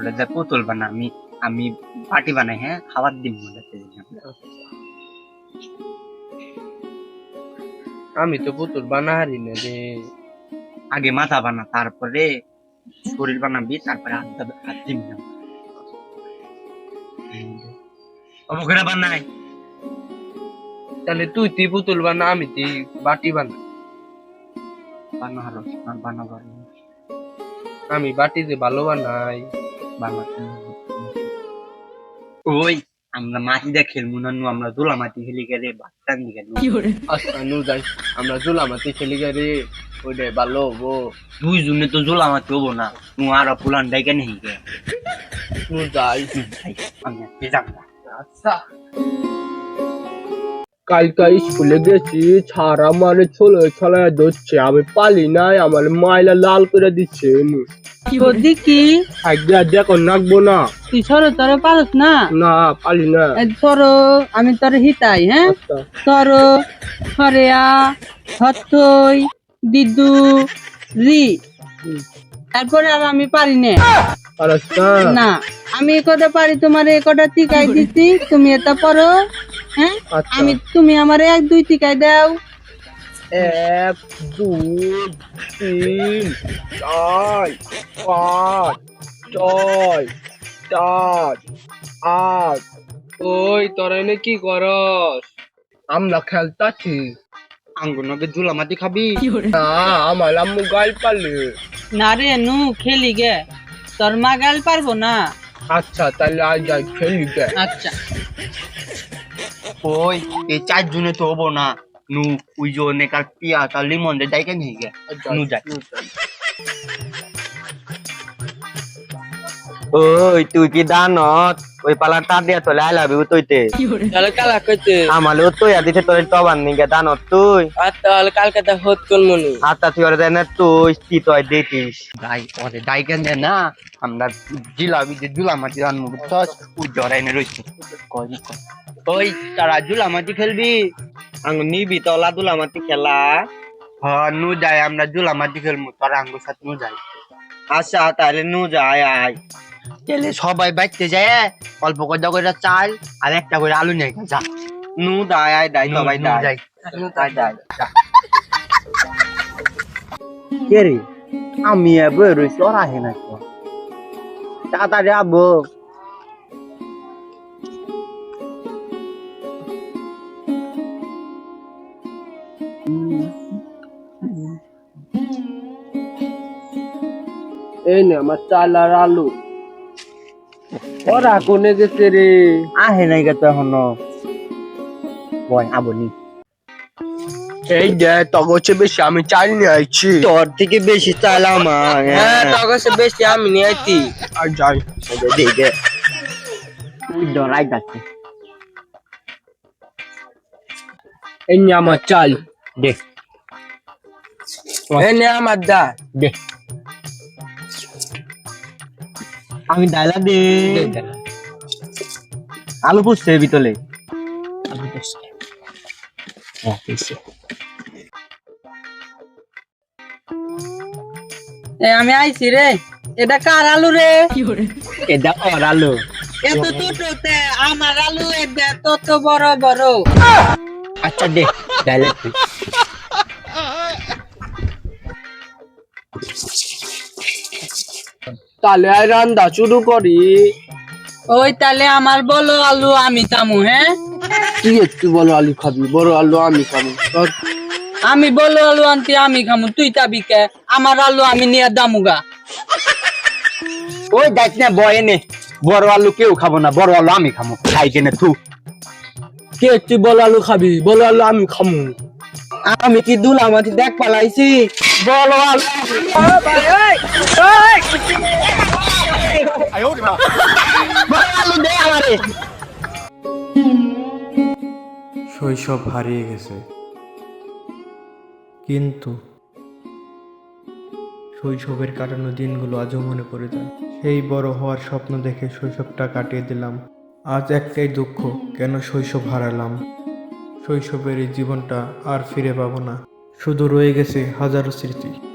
ওটা যে পুতুল বানা আমি আমি পার্টি বানাই হ্যাঁ? খাবার দিব ওটাতে আমি তো পুতুল বানাহারি না রে আগে মাথা বানা তারপরে শরীর বানাবি তারপরে হাত হাত দিবি না। অবঘরা বানাই তাহলে তুই তুই পুতুল বানা আমি তুই বাটি বানা। বানা হলো বানা বানা আমি বাটিতে ভালো বানাই। বানা ওই আমরা মাটি দিয়ে খেলব না আমরা দোলা মাটি খেলি গেলে বাচ্চান দিকে আচ্ছা নু যাই আমরা জুলামাতি খেলি রে ওইটা ভালো হব। দুই জনে তো জোলা মাটি হব না নু আর পুলান ডাইকে নেই গে নু যাই। আমি আজকে আচ্ছা। কালকা স্কুলে গেছি ছাড়া মানে চলে চলে ধরছে আমি পালি নাই আমার মাইলা লাল করে দিচ্ছে কি না। তুই সরো তোর পারস না? না পালি না। সরো আমি তোর হিতাই হ্যাঁ? আচ্ছা। সরো হরেয়া হতই দিদু রি। তারপরে আর আমি পারি না। না। আমি কটা পারি তোমার এ কটা টিকাই দিছি তুমি এটা পড়ো হ্যাঁ? আচ্ছা। আমি তুমি আমার এক দুই টিকাই দাও। এক দুই তিন চার পাঁচ ছয় চার আট ওই তোরা এনে কি করস আমরা খেলতাছি আঙ্গুনকে জোলা মাটি খাবি না আমার আম্মু গাল পালে না রে নু খেলি গে তোর মা গাল পারব না আচ্ছা তাহলে আজ যাই খেলি গে আচ্ছা ওই এই চার জনে তো হব না নু ওই যে অনেকার পিয়া তার লিমন দে ডাইকে নেই গে নু যাই ওই তুই কি দানত ওই পালার তার দিয়া তোলে আই লাভ ইউ তুইতে তাহলে কালা কইতে আমালে ও তুই আদিতে তোর তবান নিগে দানত তুই আর তাহলে কালকে তা হত কোন মনি আত্মা তুই ওরে দেন তুই কি তুই দিতিস গাই ওরে ডাইকেন দে না আমরা জিলাবি যে জুলা মাটি রান্নু বুঝছস ও জরাই রইছে কই কই ওই তারা জুলা মাটি খেলবি আঙ্গ নিবি তলা জুলা মাটি খেলা। হ নু যাই আমরা জুলা মাটি খেলমু তোর আঙ্গ সাথে নু যাই। আচ্ছা তাহলে নু যাই আয়। তাহলে সবাই বাইতে যায় অল্প করে করে চাল আর একটা করে আলু নিয়ে যা। নু দায় আয় দায় সবাই দায় দায় দায় কে রে? আমি আবো রইছি ওরা হে না তো তাড়াতাড়ি আবো। এই নে আমার চাল আর আলু ওরা কোনে গেছে রে আহে নাই গে তো এখনও বয় আবনি এই দে তগছে বেশি আমি চাল নিয়ে আইছি তোর থেকে বেশি চাল আমার হ্যাঁ তগছে বেশি আমি নিয়ে আইছি আর যাই দেখে তুই ডরাই যাচ্ছে এই নে আমার চাল দেখ এই নে আমার দা দেখ আমি ডাইলা দে। আলু পুষছে ভিতলে হ্যাঁ পুষছে। এ আমি আইছি রে। এটা কার আলু রে? এটা ওর আলু। এত ছোটতে আমার আলু এটা তত বড় বড়। আচ্ছা দে ডাইলা তাহলে আর রান্না শুরু করি। ওই তাহলে আমার বলো আলু আমি খামু হ্যাঁ? তুই একটু বড় আলু খাবি বড় আলু আমি খাব তোর? আমি বলো আলু আনতে আমি খামু তুই তাবি কে? আমার আলু আমি নিয়ে দামুগা ওই দেখ না বয় নে বড় আলু কেউ খাব না বড় আলু আমি খামু খাই কেনে তু কে একটু বড় আলু খাবি বড় আলু আমি খামু। আমি কি দুলা দেখ পালাইছি? আমারে শৈশব হারিয়ে গেছে। কিন্তু শৈশবের কাটানো দিনগুলো আজও মনে পড়ে যায়। সেই বড় হওয়ার স্বপ্ন দেখে শৈশবটা কাটিয়ে দিলাম। আজ একটাই দুঃখ, কেন শৈশব হারালাম? শৈশবের এই জীবনটা আর ফিরে পাবো না। শুধু রয়ে গেছে হাজারো স্মৃতি।